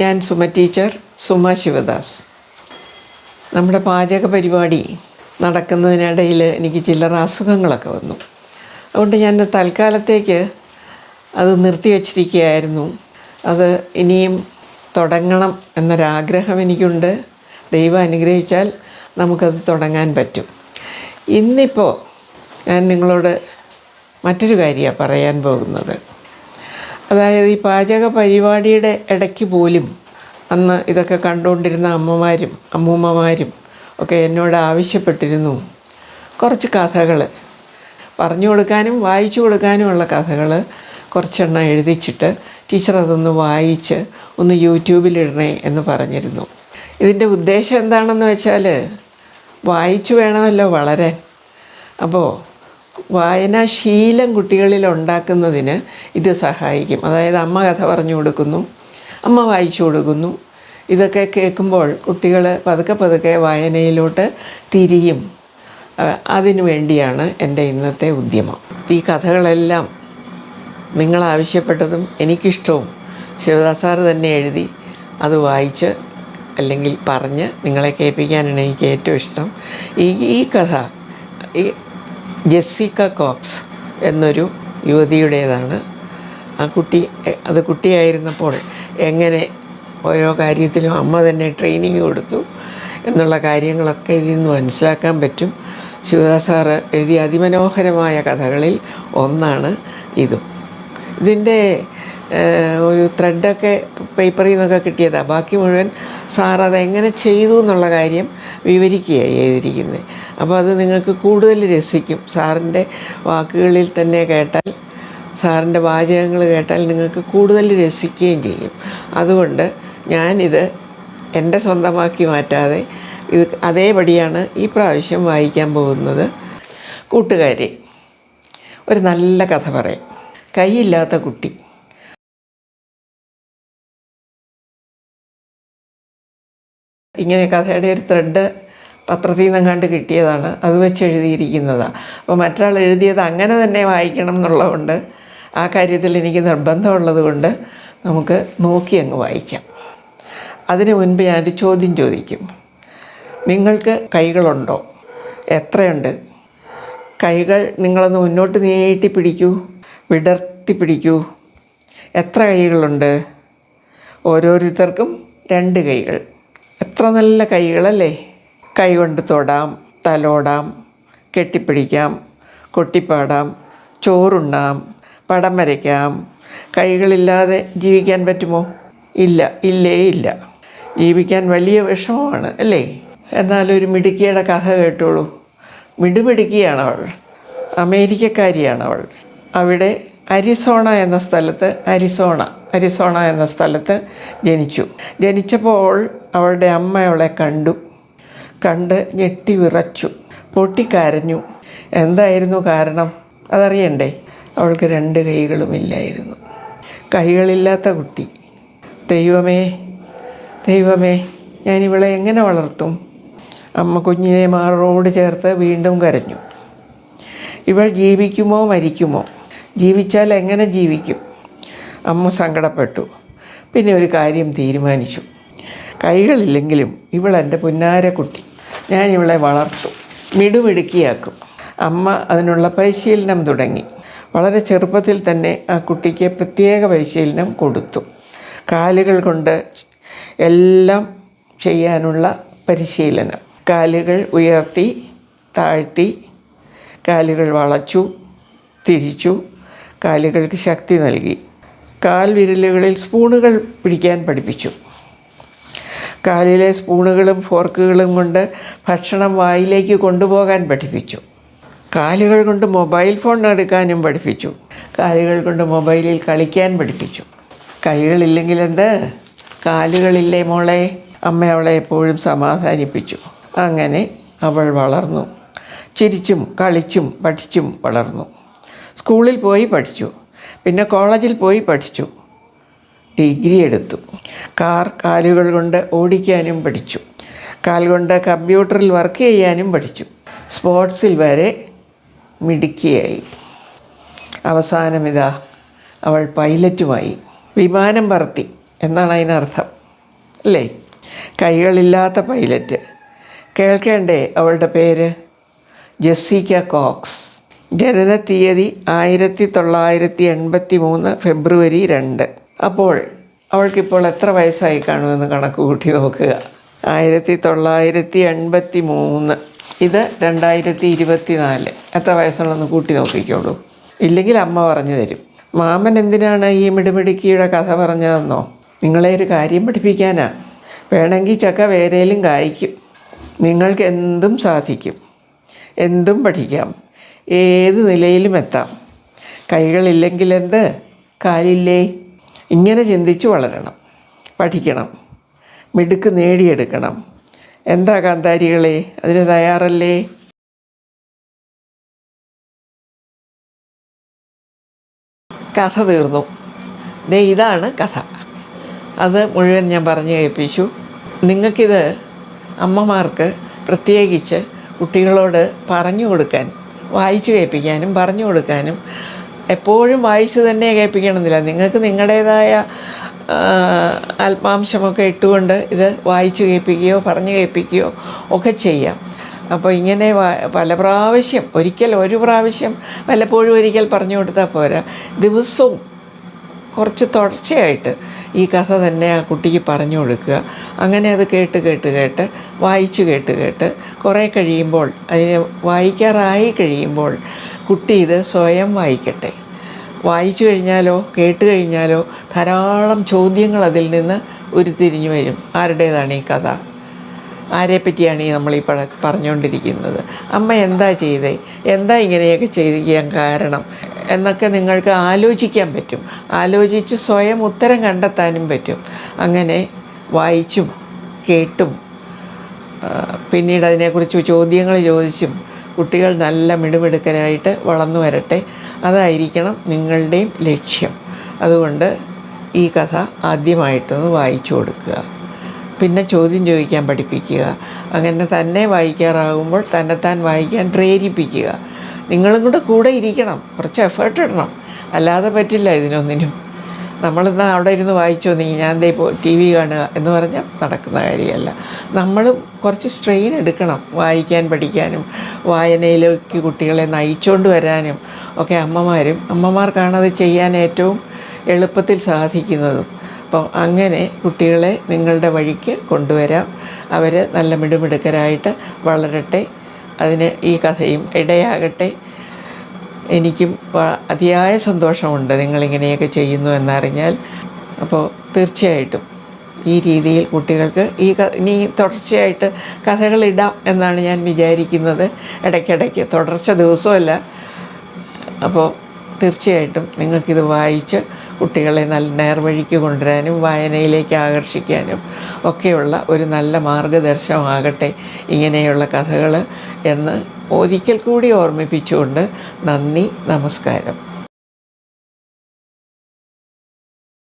ഞാൻ സുമ ടീച്ചർ സുമ ശിവദാസ്. നമ്മുടെ പാചക പരിപാടി നടക്കുന്നതിനിടയിൽ എനിക്ക് ചില്ലറ അസുഖങ്ങളൊക്കെ വന്നു. അതുകൊണ്ട് ഞാൻ തൽക്കാലത്തേക്ക് അത് നിർത്തിവച്ചിരിക്കുകയായിരുന്നു അത് ഇനിയും തുടങ്ങണം എന്നൊരാഗ്രഹം എനിക്കുണ്ട്. ദൈവം അനുഗ്രഹിച്ചാൽ നമുക്കത് തുടങ്ങാൻ പറ്റും. ഇന്നിപ്പോൾ ഞാൻ നിങ്ങളോട് മറ്റൊരു കാര്യമാണ് പറയാൻ പോകുന്നത്. അതായത് ഈ പാചക പരിപാടിയുടെ ഇടയ്ക്ക് പോലും അന്ന് ഇതൊക്കെ കണ്ടുകൊണ്ടിരുന്ന അമ്മമാരും അമ്മൂമ്മമാരും ഒക്കെ എന്നോട് ആവശ്യപ്പെട്ടിരുന്നു. കുറച്ച് കഥകൾ പറഞ്ഞു കൊടുക്കാനും വായിച്ചു കൊടുക്കാനുമുള്ള കഥകൾ കുറച്ചെണ്ണം എഴുതിച്ചിട്ട് ടീച്ചർ അതൊന്ന് വായിച്ച് ഒന്ന് യൂട്യൂബിലിടണേ എന്ന് പറഞ്ഞിരുന്നു. ഇതിന്റെ ഉദ്ദേശം എന്താണെന്ന് വെച്ചാൽ വായിച്ചു വേണമല്ലോ വളരെ. അപ്പോൾ വായനാശീലം കുട്ടികളിൽ ഉണ്ടാക്കുന്നതിന് ഇത് സഹായിക്കും. അതായത് അമ്മ കഥ പറഞ്ഞു കൊടുക്കുന്നു അമ്മ വായിച്ചു കൊടുക്കുന്നു. ഇതൊക്കെ കേൾക്കുമ്പോൾ കുട്ടികൾ പതുക്കെ പതുക്കെ വായനയിലോട്ട് തിരിയും. അതിനു വേണ്ടിയാണ് എന്റെ ഇന്നത്തെ ഉദ്യമം. ഈ കഥകളെല്ലാം നിങ്ങൾ ആവശ്യപ്പെട്ടതും എനിക്കിഷ്ടവും ശിവദാസാർ തന്നെ എഴുതി അത് വായിച്ച് അല്ലെങ്കിൽ പറഞ്ഞ് നിങ്ങളെ കേൾപ്പിക്കാനാണ് എനിക്ക് ഏറ്റവും ഇഷ്ടം ഈ ഈ കഥ ഈ ജെസ്സിക്ക കോക്സ് എന്നൊരു യുവതിയുടേതാണ്. ആ കുട്ടി അത് കുട്ടിയായിരുന്നപ്പോൾ എങ്ങനെ ഓരോ കാര്യത്തിലും അമ്മ തന്നെ ട്രെയിനിങ് കൊടുത്തു എന്നുള്ള കാര്യങ്ങളൊക്കെ ഇതിൽ നിന്ന് മനസ്സിലാക്കാൻ പറ്റും. ശിവദാസ് സാറ് എഴുതിയ അതിമനോഹരമായ കഥകളിൽ ഒന്നാണ് ഇതും. ഇതിന്റെ ഒരു ത്രെഡൊക്കെ പേപ്പറിൽ നിന്നൊക്കെ കിട്ടിയതാണ് ബാക്കി മുഴുവൻ സാർ അതെങ്ങനെ ചെയ്തു എന്നുള്ള കാര്യം വിവരിക്കുകയാണ് ചെയ്തിരിക്കുന്നത്. അപ്പോൾ അത് നിങ്ങൾക്ക് കൂടുതൽ രസിക്കും. സാറിന്റെ വാക്കുകളിൽ തന്നെ കേട്ടാൽ സാറിന്റെ വാചകങ്ങൾ കേട്ടാൽ നിങ്ങൾക്ക് കൂടുതൽ രസിക്കുകയും ചെയ്യും. അതുകൊണ്ട് ഞാനിത് എന്റെ സ്വന്തമാക്കി മാറ്റാതെ ഇത് അതേപടിയാണ് ഈ പ്രാവശ്യം വായിക്കാൻ പോകുന്നത്. കൂട്ടുകാരി ഒരു നല്ല കഥ പറയും. കൈയില്ലാത്ത കുട്ടി. ഇങ്ങനെ കഥയുടെ ഒരു ത്രെഡ് പത്രത്തിൽ നിന്നും കണ്ട് കിട്ടിയതാണ്. അത് വെച്ച് എഴുതിയിരിക്കുന്നതാണ് അപ്പോൾ മറ്റൊരാൾ എഴുതിയത് അങ്ങനെ തന്നെ വായിക്കണം എന്നുള്ളതുകൊണ്ട് ആ കാര്യത്തിൽ എനിക്ക് നിർബന്ധമുള്ളത് കൊണ്ട് നമുക്ക് നോക്കി അങ്ങ് വായിക്കാം. അതിനു മുൻപ് ഞാനൊരു ചോദ്യം ചോദിക്കും. നിങ്ങൾക്ക് കൈകളുണ്ടോ? എത്രയുണ്ട്? കൈകൾ നിങ്ങളൊന്ന് മുന്നോട്ട് നീട്ടി പിടിക്കൂ. വിടർത്തി പിടിക്കൂ. എത്ര കൈകളുണ്ട്? ഓരോരുത്തർക്കും രണ്ട് കൈകൾ. എത്ര നല്ല കൈകളല്ലേ? കൈ കൊണ്ട് തൊടാം തലോടാം കെട്ടിപ്പിടിക്കാം കൊട്ടിപ്പാടാം ചോറുണ്ണാം പടം വരയ്ക്കാം. കൈകളില്ലാതെ ജീവിക്കാൻ പറ്റുമോ? ഇല്ല ഇല്ലേ ഇല്ല. ജീവിക്കാൻ വലിയ വിഷമമാണ് അല്ലേ? എന്നാലൊരു മിടുക്കിയുടെ കഥ കേട്ടോളൂ. മിടുമിടുക്കിയാണ് അവൾ. അമേരിക്കക്കാരിയാണ് അവൾ. അവിടെ അരിസോണ എന്ന സ്ഥലത്ത് അരിസോണ അരിസോണ എന്ന സ്ഥലത്ത് ജനിച്ചു. ജനിച്ചപ്പോൾ അവളുടെ അമ്മ അവളെ കണ്ടു. കണ്ട് ഞെട്ടി വിറച്ചു. പൊട്ടിക്കരഞ്ഞു. എന്തായിരുന്നു കാരണം? അതറിയണ്ടേ? അവൾക്ക് രണ്ട് കൈകളുമില്ലായിരുന്നു കൈകളില്ലാത്ത കുട്ടി. ദൈവമേ ദൈവമേ ഞാൻ ഇവളെ എങ്ങനെ വളർത്തും? അമ്മ കുഞ്ഞിനെ മാറോട് ചേർത്ത് വീണ്ടും കരഞ്ഞു. ഇവൾ ജീവിക്കുമോ മരിക്കുമോ? ജീവിച്ചാൽ എങ്ങനെ ജീവിക്കും? അമ്മ സങ്കടപ്പെട്ടു. പിന്നെ ഒരു കാര്യം തീരുമാനിച്ചു. കൈകളില്ലെങ്കിലും ഇവളെന്റെ പുന്നാര കുട്ടി. ഞാൻ ഇവളെ വളർത്തു. മിടുമിടുക്കിയാക്കും. അമ്മ അതിനുള്ള പരിശീലനം തുടങ്ങി. വളരെ ചെറുപ്പത്തിൽ തന്നെ ആ കുട്ടിക്ക് പ്രത്യേക പരിശീലനം കൊടുത്തു. കാലുകൾ കൊണ്ട് എല്ലാം ചെയ്യാനുള്ള പരിശീലനം. കാലുകൾ ഉയർത്തി താഴ്ത്തി കാലുകൾ വളച്ചു തിരിച്ചു കാലുകൾക്ക് ശക്തി നൽകി. കാൽ വിരലുകളിൽ സ്പൂണുകൾ പിടിക്കാൻ പഠിപ്പിച്ചു. കാലിലെ സ്പൂണുകളും ഫോർക്കുകളും കൊണ്ട് ഭക്ഷണം വായിലേക്ക് കൊണ്ടുപോകാൻ പഠിപ്പിച്ചു. കാലുകൾ കൊണ്ട് മൊബൈൽ ഫോൺ എടുക്കാനും പഠിപ്പിച്ചു. കാലുകൾ കൊണ്ട് മൊബൈലിൽ കളിക്കാൻ പഠിപ്പിച്ചു. കൈകളില്ലെങ്കിൽ എന്ത്? കാലുകളില്ലേ മോളെ? അമ്മ അവളെ എപ്പോഴും സമാധാനിപ്പിച്ചു. അങ്ങനെ അവൾ വളർന്നു. ചിരിച്ചും കളിച്ചും പഠിച്ചും വളർന്നു. സ്കൂളിൽ പോയി പഠിച്ചു. പിന്നെ കോളേജിൽ പോയി പഠിച്ചു. ഡിഗ്രി എടുത്തു. കാർ കാലുകൾ കൊണ്ട് ഓടിക്കാനും പഠിച്ചു. കാൽ കൊണ്ട് കമ്പ്യൂട്ടറിൽ വർക്ക് ചെയ്യാനും പഠിച്ചു. സ്പോർട്സിൽ വരെ മിടുക്കിയായി. അവസാനം ഇതാ അവൾ പൈലറ്റുമായി വിമാനം പറത്തി എന്നാണ് അതിനർത്ഥം. അല്ലേ? കൈകളില്ലാത്ത പൈലറ്റ്. കേൾക്കേണ്ടേ അവളുടെ പേര്? Jessica Cox. ജനന തീയതി ആയിരത്തി തൊള്ളായിരത്തി എൺപത്തി മൂന്ന് ഫെബ്രുവരി രണ്ട്. അപ്പോൾ അവൾക്കിപ്പോൾ എത്ര വയസ്സായി കാണുമെന്ന് കണക്ക് കൂട്ടി നോക്കുക. ആയിരത്തി തൊള്ളായിരത്തി എൺപത്തി മൂന്ന് ഇത് രണ്ടായിരത്തി ഇരുപത്തി നാല് എത്ര വയസ്സുള്ളതെന്ന് കൂട്ടി നോക്കിക്കോളൂ. ഇല്ലെങ്കിൽ അമ്മ പറഞ്ഞു തരും. മാമൻ എന്തിനാണ് ഈ മിടുമിടുക്കിയുടെ കഥ പറഞ്ഞതെന്നോ? നിങ്ങളെ ഒരു കാര്യം പഠിപ്പിക്കാനാ. വേണമെങ്കിൽ ചക്ക വേരേലും കായ്ക്കും. നിങ്ങൾക്ക് എന്തും സാധിക്കും. എന്തും പഠിക്കാം. ഏത് നിലയിലും എത്താം. കൈകളില്ലെങ്കിൽ എന്ത് കാലില്ലേ? ഇങ്ങനെ ചിന്തിച്ച് വളരണം. പഠിക്കണം. മിടുക്ക് നേടിയെടുക്കണം. എന്താ കാന്താരികളെ? അതിന് തയ്യാറല്ലേ? കഥ തീർന്നു. ദേ ഇതാണ് കഥ. അത് മുഴുവൻ ഞാൻ പറഞ്ഞു കേൾപ്പിച്ചു. നിങ്ങൾക്കിത് അമ്മമാർക്ക് പ്രത്യേകിച്ച് കുട്ടികളോട് പറഞ്ഞു കൊടുക്കാൻ വായിച്ചു കേൾപ്പിക്കാനും പറഞ്ഞു കൊടുക്കാനും എപ്പോഴും വായിച്ചു തന്നെ കേൾപ്പിക്കണമെന്നില്ല. നിങ്ങൾക്ക് നിങ്ങളുടേതായ ആത്മാംശമൊക്കെ ഇട്ടുകൊണ്ട് ഇത് വായിച്ചു കേൾപ്പിക്കുകയോ പറഞ്ഞു കേൾപ്പിക്കുകയോ ഒക്കെ ചെയ്യാം. അപ്പോൾ ഇങ്ങനെ പല പ്രാവശ്യം ഒരിക്കൽ ഒരു പ്രാവശ്യം വല്ലപ്പോഴും ഒരിക്കൽ പറഞ്ഞു കൊടുത്താൽ പോരാ. ദിവസവും കുറച്ച് തുടർച്ചയായിട്ട് ഈ കഥ തന്നെ ആ കുട്ടിക്ക് പറഞ്ഞു കൊടുക്കുക. അങ്ങനെ അത് കേട്ട് കേട്ട് കേട്ട് വായിച്ചു കേട്ട് കേട്ട് കുറേ കഴിയുമ്പോൾ അതിന് വായിക്കാറായി കഴിയുമ്പോൾ കുട്ടി ഇത് സ്വയം വായിക്കട്ടെ. വായിച്ചു കഴിഞ്ഞാലോ കേട്ട് കഴിഞ്ഞാലോ ധാരാളം ചോദ്യങ്ങൾ അതിൽ നിന്ന് ഉരുത്തിരിഞ്ഞു വരും. ആരുടേതാണ് ഈ കഥ? ആരെപ്പറ്റിയാണ് ഈ നമ്മൾ ഈ പഴ പറഞ്ഞുകൊണ്ടിരിക്കുന്നത്? അമ്മ എന്താ ചെയ്തേ? എന്താ ഇങ്ങനെയൊക്കെ ചെയ്തിരിക്കാൻ കാരണം? എന്നൊക്കെ നിങ്ങൾക്ക് ആലോചിക്കാൻ പറ്റും. ആലോചിച്ച് സ്വയം ഉത്തരം കണ്ടെത്താനും പറ്റും. അങ്ങനെ വായിച്ചും കേട്ടും പിന്നീട് അതിനെക്കുറിച്ച് ചോദ്യങ്ങൾ ചോദിച്ചും കുട്ടികൾ നല്ല മിടുമിടുക്കനായിട്ട് വളർന്നു വരട്ടെ. അതായിരിക്കണം നിങ്ങളുടെയും ലക്ഷ്യം. അതുകൊണ്ട് ഈ കഥ ആദ്യമായിട്ടൊന്ന് വായിച്ചു കൊടുക്കുക. പിന്നെ ചോദ്യം ചോദിക്കാൻ പഠിപ്പിക്കുക. അങ്ങനെ തന്നെ വായിക്കാറാകുമ്പോൾ തന്നെത്താൻ വായിക്കാൻ പ്രേരിപ്പിക്കുക. നിങ്ങളും കൂടെ കൂടെ ഇരിക്കണം. കുറച്ച് എഫേർട്ട് ഇടണം. അല്ലാതെ പറ്റില്ല ഇതിനൊന്നിനും. നമ്മളിന്ന് അവിടെ ഇരുന്ന് വായിച്ചു നീ ഞാൻ ദേ ടി വി കാണുക എന്ന് പറഞ്ഞാൽ നടക്കുന്ന കാര്യമല്ല. നമ്മളും കുറച്ച് സ്ട്രെയിൻ എടുക്കണം. വായിക്കാൻ പഠിക്കാനും വായനയിലേക്ക് കുട്ടികളെ നയിച്ചുകൊണ്ട് വരാനും ഒക്കെ അമ്മമാരും അമ്മമാർക്കാണ് അത് ചെയ്യാൻ ഏറ്റവും എളുപ്പത്തിൽ സാധിക്കുന്നതും. അപ്പോൾ അങ്ങനെ കുട്ടികളെ നിങ്ങളുടെ വഴിക്ക് കൊണ്ടുവരാം. അവർ നല്ല മിടുമിടുക്കരായിട്ട് വളരട്ടെ. അതിന് ഈ കഥയും ഇടയാകട്ടെ. എനിക്കും അതിയായ സന്തോഷമുണ്ട് നിങ്ങളിങ്ങനെയൊക്കെ ചെയ്യുന്നു എന്നറിഞ്ഞാൽ. അപ്പോൾ തീർച്ചയായിട്ടും ഈ രീതിയിൽ കുട്ടികൾക്ക് ഈ ഇനി തുടർച്ചയായിട്ട് കഥകളിടാം എന്നാണ് ഞാൻ വിചാരിക്കുന്നത്. ഇടയ്ക്കിടയ്ക്ക് തുടർച്ച ദിവസമല്ല. അപ്പോൾ തീർച്ചയായിട്ടും നിങ്ങൾക്കിത് വായിച്ച് കുട്ടികളെ നല്ല നേർവഴിക്ക് കൊണ്ടുവരാനും വായനയിലേക്ക് ആകർഷിക്കാനും ഒക്കെയുള്ള ഒരു നല്ല മാർഗദർശനമാകട്ടെ. ഇങ്ങനെയുള്ള കഥകൾ എന്ന് ഒരിക്കൽ കൂടി ഓർമ്മിപ്പിച്ചുകൊണ്ട് നന്ദി നമസ്കാരം.